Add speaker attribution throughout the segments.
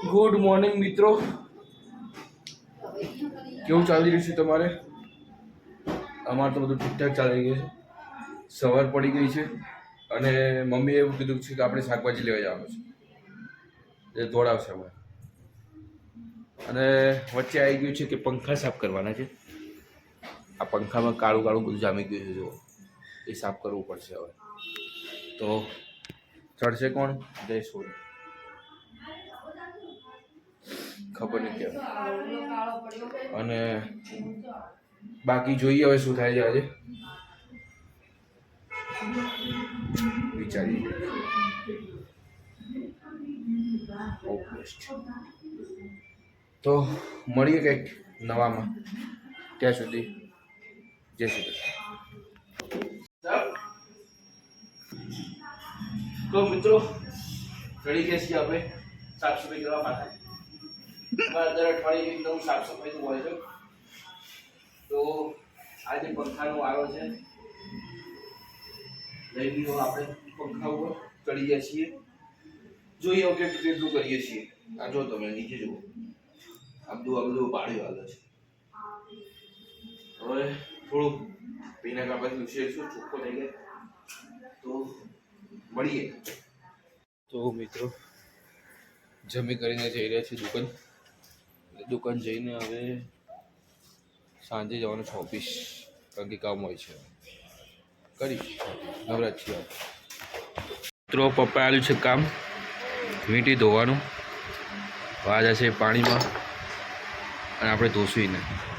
Speaker 1: Good morning મિત્રો. કેવું ચાલી રહ્યું છે તમારે? અમારે તો બધું ઠીકઠાક ચાલી ગયું છે. સવાર પડી ગઈ છે અને મમ્મીએ એવું કીધું છે કે આપણે શાકભાજી લેવા જવાનું છે. એ દોડાવશે અમે અને વચ્ચે આવી ગયું છે કે પંખા સાફ કરવાના છે. આ પંખામાં કાળું કાળું બધું જામી ગયું છે જો એ સાફ કરવું પડશે હવે. તો ચડશે કોણ? જય સોની ખબર નહીં કેમ. અને બાકી જોઈએ હવે શું થાય છે આજે. વિચારીએ. તો મળીએ કંઈક નવામાં. ત્યાં સુધી. જય શ્રી કૃષ્ણ. તો મિત્રો ચડી ગયા છીએ આપણે સાફ સફાઈ કરવા માટે. અમારા દર અઠવાડિયે એકદમ સાફ સફાઈનું હોય છે. તો આજે પંખાનો વારો છે લઈ લીધો આપણે પંખા ઉપર ચડી ગયા છીએ. જોઈએ ઓકે કેટલું કરીએ છીએ. આ જો તમે નીચે જુઓ. આ બધું આ બધું પાડી વાલે છે. હવે થોડુંક પીના કાપાથી ઉછેરશું, ચોખ્ખો થઈ જાય. તો મળીએ. તો મિત્રો, જમી કરીને જઈ રહ્યા છીએ દુકાન. દુકાન જઈને હવે સાંજે જવાનું છે ઓફિસ કારણ કે કામ હોય છે. કરી નવરાજ છીએ મિત્રો પપ્પા આવ્યું છે કામ. વીંટી ધોવાનું. વાજા છે પાણીમાં. અને આપણે ધોશું નહીં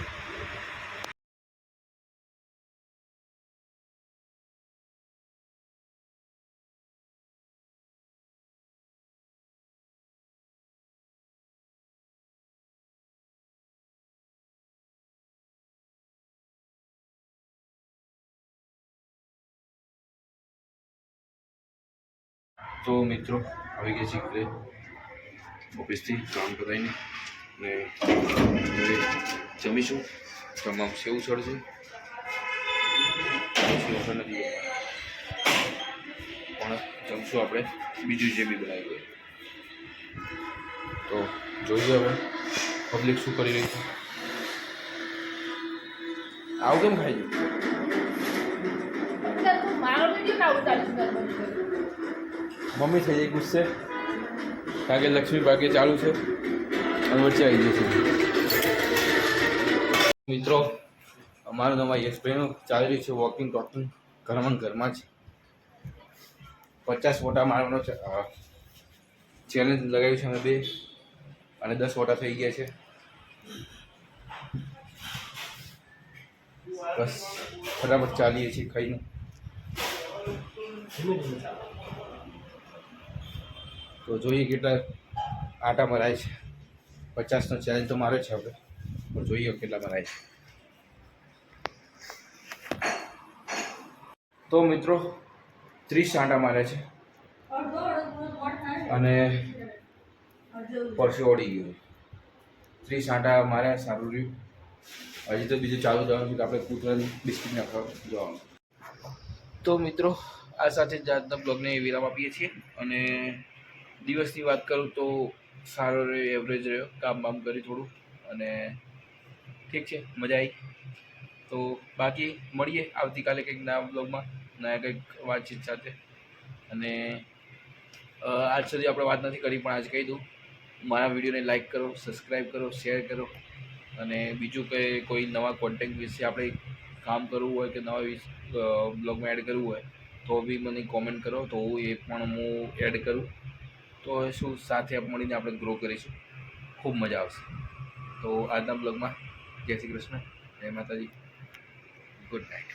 Speaker 1: તો મિત્રો, આવી ગયા છીએ ઘરે ઓફિસથી કામ કરાવીને ને હવે જમીશું. તમામ સેવ સેવ નથી પણ જમશું આપણે બીજું જે બી બનાવી હોય. તો જોઈએ હવે પબ્લિક શું કરી રહી છે. આવું કેમ ખાઈ ગયું મમ્મી થઈ જાય ગુસ્સે. કારણ કે લક્ષ્મી ભાગ્ય ચાલુ છે. અને વચ્ચે આવી ગયું છે. મિત્રો, અમારું નવા યશભાઈનું ચાલી રહ્યું છે વોકિંગ ટોકિંગ ઘરમાં ઘરમાં જ. પચાસ ફોટા મારવાનો છે ચેલેન્જ લગાવ્યું છે અમે બે. અને દસ ફોટા થઈ ગયા છે. બસ, ફટાફટ ચાલીએ છીએ ખાઈને. તો જોઈએ કેટલા આટા મરાય છે. પચાસનો ચેલેન્જ તો મારે છે આપણે. પણ જોઈએ કેટલા મરાય છે. તો મિત્રો, ત્રીસ આંટા માર્યા છે. અને પરસે ઓડી ગયું ત્રીસ આંટા માર્યા સારું રહ્યું. હજી તો બીજું ચાલુ જવાનું છે આપણે કૂતરાની બિસ્કિટ નાખવા જવાનું તો મિત્રો, આ સાથે જ આજના બ્લોગને વિરામ આપીએ છીએ. અને દિવસની વાત કરું તો સારો રહ્યો એવરેજ રહ્યો, કામ બામ કરી થોડું અને ઠીક છે, મજા આવી તો બાકી મળીએ આવતીકાલે કંઈક નવા બ્લોગમાં નયા કંઈક વાતચીત સાથે. અને આજ સુધી આપણે વાત નથી કરી, પણ આજ કહી દઉં. મારા વિડીયોને લાઈક કરો સબસ્ક્રાઈબ કરો શેર કરો. અને બીજું કે કોઈ નવા કોન્ટેન્ટ વિશે આપણે કામ કરવું હોય કે નવા બ્લોગમાં એડ કરવું હોય, તો બી મને કોમેન્ટ કરો. તો હું એ પણ હું એડ કરું. તો હવે શું સાથે મળીને આપણે ગ્રો કરીશું? ખૂબ મજા આવશે. તો આજના બ્લોગમાં જય શ્રી કૃષ્ણ, જય માતાજી. Good night.